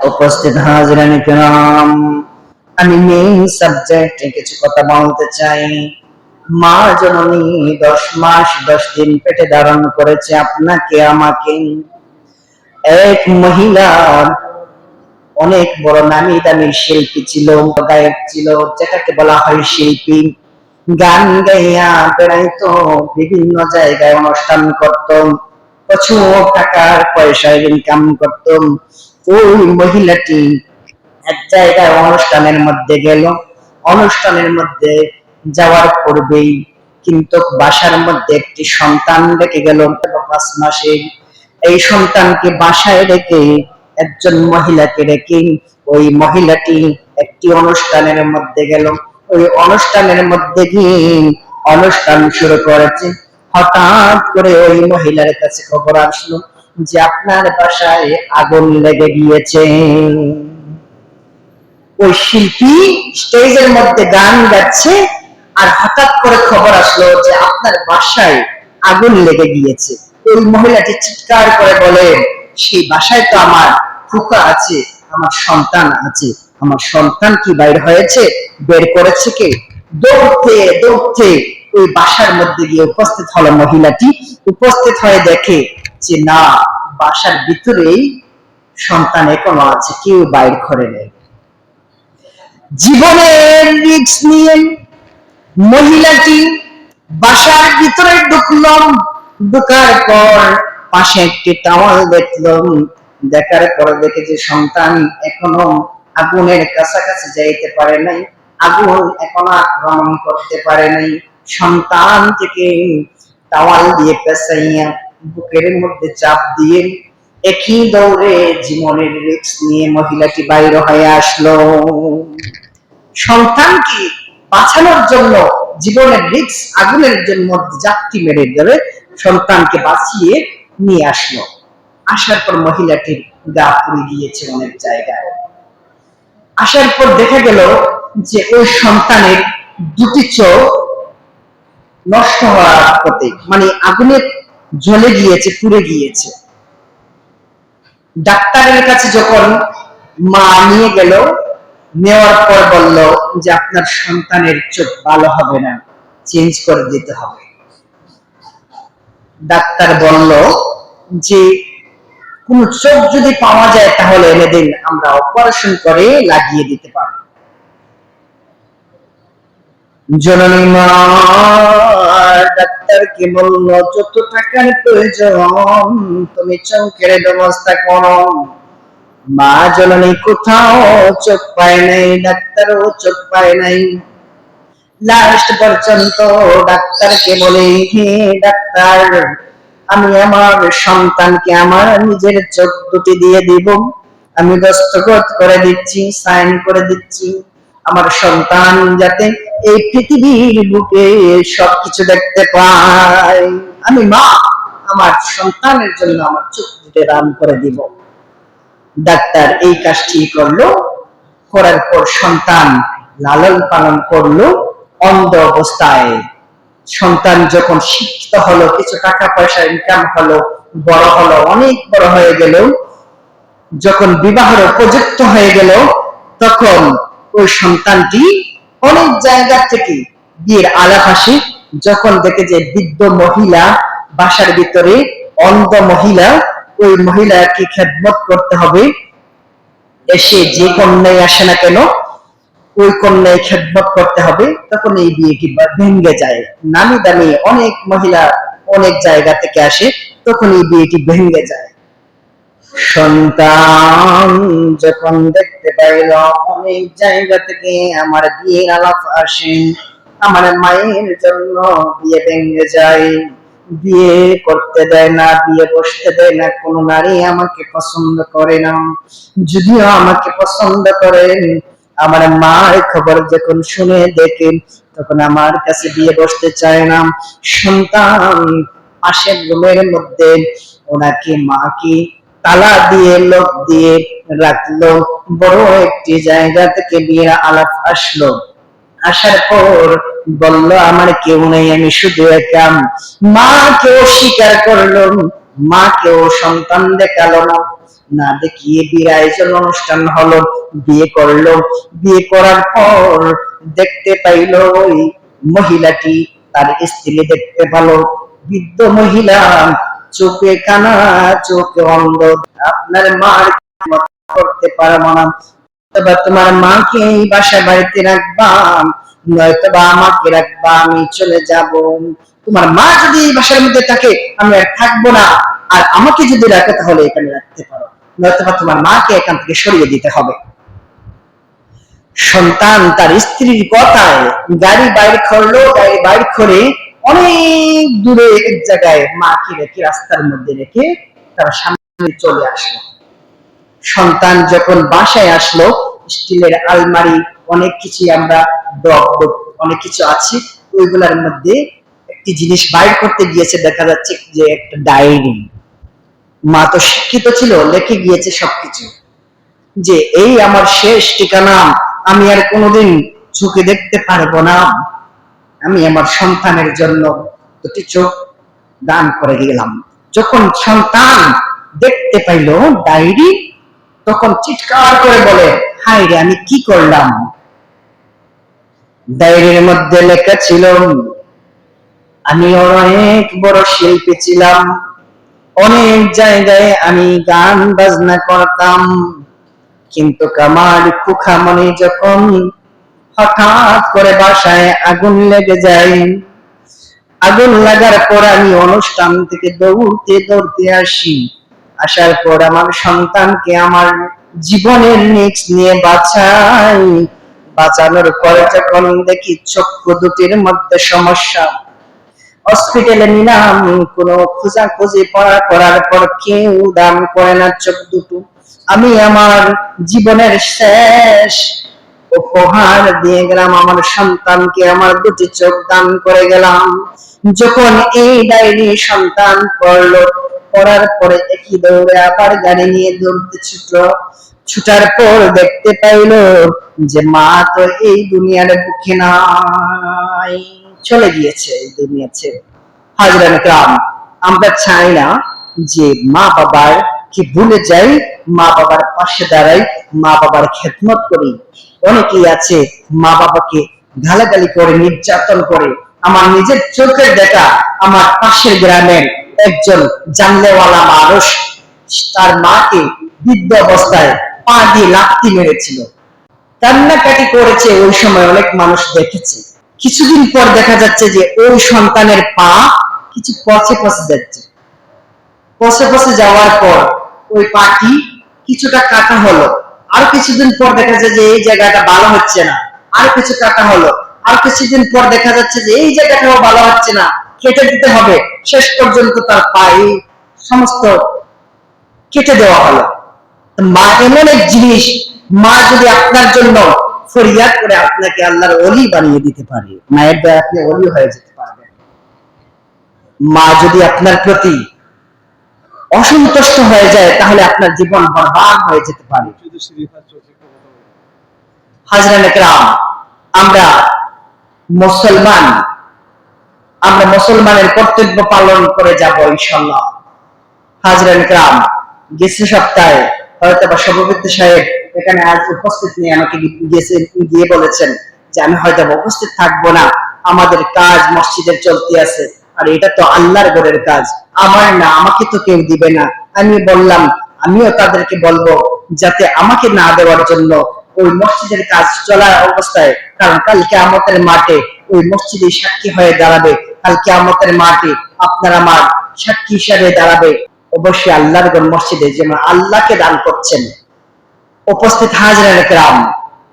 উপস্থিত হাজিরান কিরাম। আমি মেইন সাবজেক্টে কিছু কথা বলতে চাই। মা জননী দশ মাস, দশ দিন পেটে ধারণ করেছে আপনাকে, আমাকে। এক মহিলা অনেক বড় নামি দামি শিল্পী ছিল গায়ক ছিল, যেটাকে বলা হয় শিল্পী। গান গাইয়া বেড়াইতো, বিভিন্ন জায়গায় অনুষ্ঠান করত। প্রচুর টাকার পয়সা ইনকাম করত। ওই মহিলাটি এক জায়গায় অনুষ্ঠানের মধ্যে গেল। অনুষ্ঠানের মধ্যে যাওয়ার পূর্বেই কিন্তু বাসার মধ্যে একটি সন্তান রেখে গেল পাঁচ মাসে এই সন্তানকে বাসায় রেখে একজন মহিলাকে রেখে ওই মহিলাটি একটি অনুষ্ঠানের মধ্যে গেল। ওই অনুষ্ঠানের মধ্যে গিয়ে অনুষ্ঠান শুরু করেছে। হঠাৎ করে ওই মহিলার কাছে খবর আসলো যে আপনার বাসায় আগুন লেগে গিয়েছে। ওই শিল্পী স্টেজের মধ্যে গান গাচ্ছে আর হঠাৎ করে খবর আসলো যে আপনার বাসায় আগুন লেগে গিয়েছে। ওই মহিলাটি চিৎকার করে বলে, সেই বাসায় তো আমার ফুকা আছে, আমার সন্তান আছে। আমার সন্তান কি বাইর হয়েছে? বের করেছে কে? দৌড়তে দৌড়তে ওই বাসার মধ্যে গিয়ে উপস্থিত হলো মহিলাটি। উপস্থিত হয়ে দেখে যে না বাসার ভিতরেই সন্তান এখনও আছে, কেউ বাইর করে নেই। জীবনের রিক্স নিয়ে মহিলাটি বাসার ভিতরে ঢুকলাম, ঢুকার পর পাশে একটি টাওয়াল দেখলাম। দেখার পর দেখে যে সন্তান এখনও আগুনের কাছাকাছি যাইতে পারে নাই, আগুন এখনও আক্রমণ করতে পারে নাই। সন্তান থেকে টাওয়াল দিয়ে পেঁচাইয়া বুকের মধ্যে চাপ দিয়ে একই দৌড়ে জীবনের রিক্স নিয়ে মহিলাটি বাইরে হয়ে আসলো। সন্তানকে বাঁচানোর জন্য, জীবনের রিক্স আগুনের জন্য যাত্রী মেরে ধরে সন্তানকে বাঁচিয়ে নিয়ে আসলো। আসার পর মহিলাটির গা পুড়ে গিয়েছে অনেক জায়গায়। আসার পর দেখা গেল যে ওই সন্তানের দুটি চোখ নষ্ট হওয়ার পথে মানে আগুনে জ্বলে গিয়েছে, পুড়ে গিয়েছে। ডাক্তারের কাছে যখন মা নিয়ে গেল, নেওয়ার পর বলল যে আপনার সন্তানের চোখ ভালো হবে না, চেঞ্জ করে দিতে হবে। ডাক্তার বলল যে, কোন চোখ যদি পাওয়া যায় তাহলে এনে দিন, আমরা অপারেশন করে লাগিয়ে দিতে পারব। জননী মা ডাক্তার কি বলল যত টাকার প্রয়োজন। তুমি চৌকের ব্যবস্থা করো। মা কোথাও চোখ পায় নাই চোখ পায় নাই। লাস্ট পর্যন্ত ডাক্তারকে বলে, হে ডাক্তার, আমি আমার সন্তানকে আমার নিজের চোখ দুটি দিয়ে দিব। আমি দস্তখত করে দিচ্ছি, সাইন করে দিচ্ছি। আমার সন্তান যাতে এই পৃথিবীর বুকে সবকিছু দেখতে পায়। আমি মা, আমার সন্তানের জন্য আমার চোখ দুটি দান করে দিব। ডাক্তার এই কাজটি করল, করার পর সন্তান লালন পালন করল, অন্ধ অবস্থায়। সন্তান যখন শিক্ষিত হলো, কিছু টাকা পয়সা ইনকাম হলো, বড় হলো, অনেক বড় হয়ে গেল, যখন বিবাহের উপযুক্ত হয়ে গেল, তখন ওই সন্তানটি অনেক জায়গা থেকে বিয়ের আলাপ আসে, যখন দেখে যে বৃদ্ধ মহিলা বাসার ভিতরে, অন্ধ মহিলা, ওই মহিলাকে খেদমত করতে হবে। এসে যে কন্যায় আসে না কেন, ওই কন্যায় খেদমত করতে হবে। তখন এই বিয়েটি বা- ভেঙে যায়। নামি দামি অনেক মহিলা অনেক জায়গা থেকে আসে, তখন এই বিয়েটি ভেঙে যায়। সন্তান যখন দেখতে পাইল অনেক জায়গা থেকে আমার বিয়ের আলাপ আসে। আমার মায়ের জন্য বিয়ে ভেঙে যায়। বিয়ে করতে দেয় না, বিয়ে বসতে দেয় না নারী আমাকে পছন্দ করে না। যদিও আমাকে পছন্দ করেন, আমার মার খবর যখন শুনে দেখে, তখন আমার কাছে বিয়ে বসতে চায় না। সন্তান পাশের রুমের মধ্যে, ওনাকে মাকে তালা দিয়ে, লোক দিয়ে রাখল। বড় একটি জায়গা থেকে বিয়ের আলাপ আসলো। আসার পর বলল, আমার কেউ নেই, আমি শুধু একাম। মা কেউ স্বীকার করল মা কেউ সন্তান দেখাল না। না দেখিয়ে বিয়ের আয়োজন অনুষ্ঠান হলো, বিয়ে করল। বিয়ে করার পর দেখতে পাইলো, ওই মহিলাটি তার স্ত্রী দেখতে পেল। বৃদ্ধ মহিলা চোখে কানা, চোখে অন্ধ। আপনার মার করতে পারব না। তবে তোমার মাকে এই বাসা বাড়িতে রাখবা নয়তো বা আমাকে রাখবা, আমি চলে যাব। তোমার মা যদি এই বাসার মধ্যে থাকে, আমি আর থাকব না। আর আমাকে যদি রাখে, তাহলে এখানে রাখতে পারো নয়তো বা তোমার মাকে এখান থেকে সরিয়ে দিতে হবে। সন্তান তার স্ত্রীর কথায়, গাড়ি বাইর করল, গাড়ি বাইর করে অনেক দূরে এক জায়গায় মাকে রেখে রাস্তার মধ্যে রেখে তারা সামনে চলে আসলো। সন্তান যখন বাসায় আসলো, স্টিলের আলমারি, অনেক কিছু আমরা ডগ অনেক কিছু আছে, ওইগুলার মধ্যে একটি জিনিস বাইর করতে গিয়েছে, দেখা যাচ্ছে যে একটা ডায়েরি। মা তো শিক্ষিত ছিল, লেখে গিয়েছে সবকিছু। যে, এই আমার শেষ ঠিকানা, আমি আর কোনোদিন চোখে দেখতে পারব না। আমি আমার সন্তানের জন্য দুটি চোখ দান করে গেলাম যখন সন্তান দেখতে পাইল ডায়েরি তখন চিৎকার করে বলে হাই রে, আমি কি করলাম? ডায়েরির মধ্যে লেখা ছিল, আমি অনেক বড় শিল্পী ছিলাম। অনেক জায়গায় আমি গান বাজনা করতাম। কিন্তু কামাল কুখামনি যখন হঠাৎ করে বাসায় আগুন লেগে যায়। আগুন লাগার পর আমি অনুষ্ঠান থেকে দৌড়তে দৌড়তে আসি। আসার পর আমার সন্তানকে আমার জীবনের নিয়ে বাঁচাই। বাঁচানোর পরে যখন দেখি চক্ষু দুটির মধ্যে সমস্যা। হসপিটালে নিলাম, কোনো খোঁজাখুঁজি পড়া করার পর কেউ দান করে না চোখ দুটো। আমি আমার জীবনের শেষ উপহার দিয়ে গেলাম আমার সন্তানকে, আমার দুটি চোখ দান করে গেলাম। যখন এই ডায়েরি সন্তান পড়ল, পড়ার পরে একই দৌড়ে আবার গাড়ি নিয়ে দৌড়তে ছুটলো। ছুটার পর দেখতে পাইলো যে মা তো এই দুনিয়ার বুকে নাই, চলে গিয়েছে এই দুনিয়া ছেড়ে হাজরান গ্রাম আমরা চাই না যে মা বাবার কি ভুলে যাই, মা বাবার পাশে দাঁড়াই, মা বাবার খেদমত করি। অনেকেই আছে মা বাবাকে গালাগালি করে, নির্যাতন করে। আমার নিজের চোখের দেখা আমার পাশের গ্রামের একজন জানলেওয়ালা মানুষ, তার মাকে বৃদ্ধ অবস্থায় পা দিয়ে লাত্তি মেরেছিল। কান্নাকাটি করেছে ওই সময় অনেক মানুষ দেখেছে। কিছুদিন পর দেখা যাচ্ছে যে ওই সন্তানের পা কিছু পচে পচে যাচ্ছে। পচে পচে যাওয়ার পর ওই পাটি কিছুটা কাটা হলো। আর কিছুদিন পর দেখা যায় যে এই জায়গাটা ভালো হচ্ছে না। আর কিছু কাটা হলো। আর কিছুদিন পর দেখা যাচ্ছে যে এই জায়গাটাও ভালো হচ্ছে না। কেটে দিতে হবে। শেষ পর্যন্ত তার পায়ে সমস্ত কেটে দেওয়া হলো। মা এমন এক জিনিস, মা যদি আপনার জন্য ফরিয়াদ করে আপনাকে আল্লাহর অলি বানিয়ে দিতে পারে, মায়ের দ্বারা আপনি অলি হয়ে যেতে পারবেন মা যদি আপনার প্রতি অসন্তুষ্ট হয়ে যায়, তাহলে আপনার জীবন বরবাদ হয়ে যেতে পারে। আমরা মুসলমান, আমরা মুসলমানের কর্তব্য পালন করে যাব ইনশাল্লাহ হাজরান একরাম গেছে সপ্তাহে হয়তো বা সভাপতি সাহেব এখানে আজ উপস্থিত নিয়ে আমাকে গিয়েছে, গিয়ে বলেছেন যে আমি হয়তো উপস্থিত থাকব না, আমাদের কাজ মসজিদের চলতে আছে, আর এটা তো আল্লাহর ঘরের কাজ। আমার না, আমাকে তো কেউ দিবে না। আমি বললাম আমিও তাদেরকে বলব যাতে আমাকে না দেওয়ার জন্য ওই মসজিদের কাজ চলার অবস্থায় কারণ কালকে আমাদের মাঠে ওই মসজিদে সাক্ষী হয়ে দাঁড়াবে। কালকে আমাদের মাঠে আপনার আমার সাক্ষী হিসাবে দাঁড়াবে। অবশ্যই আল্লাহর মসজিদে যেমন আল্লাহকে দান করছেন। উপস্থিত হাজিরের গ্রাম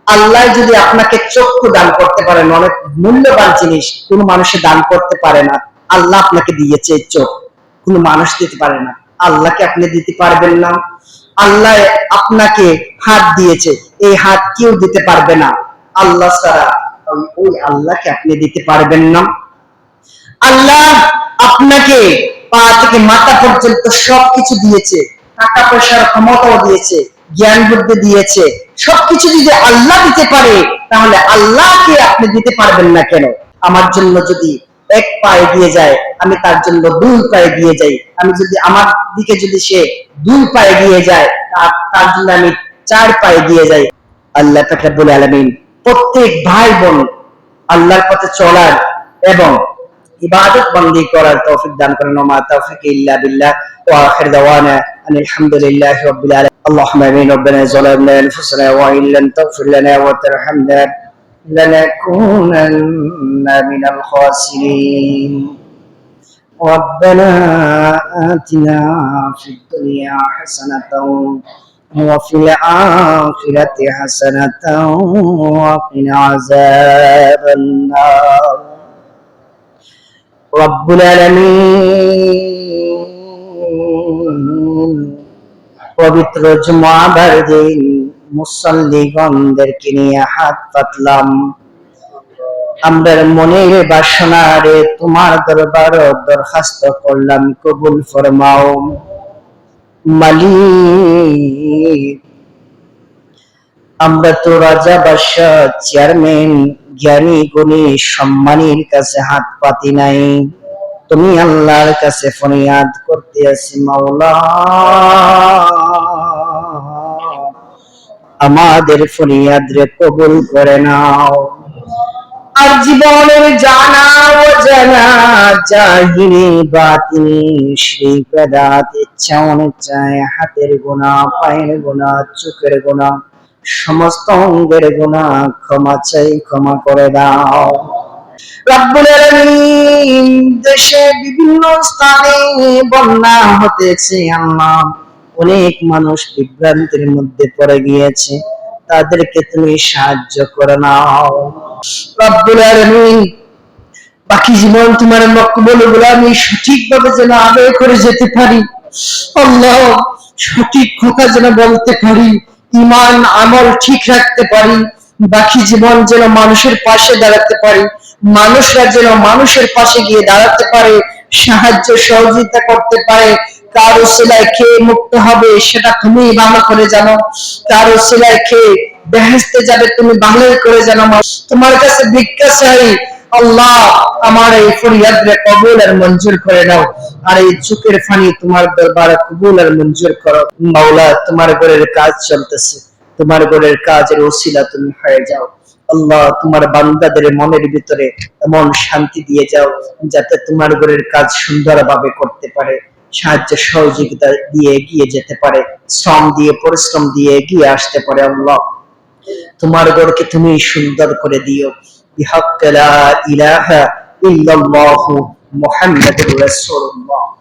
আল্লাহ যদি আপনাকে চক্ষু দান করতে পারেন অনেক মূল্যবান জিনিস কোন মানুষে দান করতে পারে না। আল্লাহ আপনাকে দিয়েছে চোখ, কোন মানুষ দিতে পারে না। আল্লাহকে আপনি দিতে পারবেন না। আল্লাহ আপনাকে হাত দিয়েছে, এই হাত কেউ দিতে পারবে না। আল্লাহ ছাড়া ওই- আল্লাহকে আপনি দিতে পারবেন না। আল্লাহ আপনাকে পা থেকে মাথা পর্যন্ত সবকিছু দিয়েছে, টাকা পয়সার ক্ষমতাও দিয়েছে, জ্ঞান বুদ্ধি দিয়েছে। সবকিছু যদি আল্লাহ দিতে পারে, তাহলে আল্লাহকে আপনি দিতে পারবেন না কেন? আমার জন্য যদি এক পায়ে দিয়ে যায় আমি তার জন্য দুই পায়ে দিয়ে যাই আমি যদি আমার দিকে যদি সে দুই পায়ে দিয়ে যায় তার- তার জন্য আমি চার পায়ে দিয়ে যাই আল্লাহ তাকাবুল আলমিন প্রত্যেক ভাই বোন আল্লাহর পথে চলার এবং ইবাদত বন্দি করার তৌফিক দান করেন ওমা তৌফিক ইল্লা বিল্লাহ ওয়া আখির দাওয়ানা আনিল হামদুলিল্লাহি রাব্বিল আলামিন اللهم امين ربنا ظلمنا انفسنا وان لم تغفر لنا وترحمنا لنكونن من الخاسرين ربنا آتنا في الدنيا حسنة وفي الآخرة حسنة وقنا عذاب النار رب العالمين পবিত্র জুমাবার দিন মুসল্লিগণদেরকে নিয়ে হাত পাতলাম। আমরা মনের বাসনারে তোমার দরবার দরখাস্ত করলাম, কবুল ফরমাও। মালিক, আমরা তো রাজা, বাদশাহ, চেয়ারম্যান, জ্ঞানী, গুণী, সম্মানীর কাছে হাত পাতি নাই। তুমি আল্লাহর কাছে ফরিয়াদ করতে আছি, মাওলা। আমাদের ফরিয়াদ রে কবুল করে নাও। আর জীবনের জানা ও জানা জাহিরি বাতিনি শ্রী পেদাত ইচ্ছা অনুযায়ী হাতের গোনা পায়ের গোনা চোখের গোনা সমস্ত অঙ্গের গোনা ক্ষমা চাই, ক্ষমা করে দাও। দেশে বিভিন্ন স্থানে বন্যা হতেছে আল্লাহ। অনেক মানুষ বিভ্রান্তির মধ্যে পড়ে গিয়েছে। তাদেরকে তুমি সাহায্য করে নাও। রব্বুল আলামিন, বাকি জীবন তোমার মকবুল আমি সঠিকভাবে যেন আদায় করে যেতে পারি। আল্লাহ, সঠিক কথা যেন বলতে পারি। ইমান আমল ঠিক রাখতে পারি। বাকি জীবন যেন মানুষের পাশে দাঁড়াতে পারি। মানুষরা যেন মানুষের পাশে গিয়ে দাঁড়াতে পারে, সাহায্য সহযোগিতা করতে পারে। কারও সেলাই খেয়ে মুক্ত হবে সেটা তুমি ভালো করে জানো। কারও সেলাই খেয়ে বেহেস্তে যাবে তুমি ভালোই করে জানো। তোমার কাছে ভিক্ষা চাই। আল্লাহ, আমার এই ফরিয়াদ রে কবুল আর মঞ্জুর করে নাও। আর এই চোখের ফানি তোমার দরবারে কবুল আর মঞ্জুর করো। মাওলা, তোমার ঘরের কাজ চলতেছে। তোমার ঘরের কাজের ওসিলা তুমি হয়ে যাও। আল্লাহ, তোমার বান্দাদের মনের ভিতরে এমন শান্তি দিয়ে যাও, যাতে তোমার ঘরের কাজ সুন্দরভাবে করতে পারে। সাহায্য সহযোগিতা দিয়ে এগিয়ে যেতে পারে, শ্রম দিয়ে, পরিশ্রম দিয়ে এগিয়ে আসতে পারে আল্লাহ। তোমার গড়কে তুমি সুন্দর করে দিও। ইহাক্কালা ইলাহা ইল্লাল্লাহু মুহাম্মাদুর রাসূলুল্লাহ।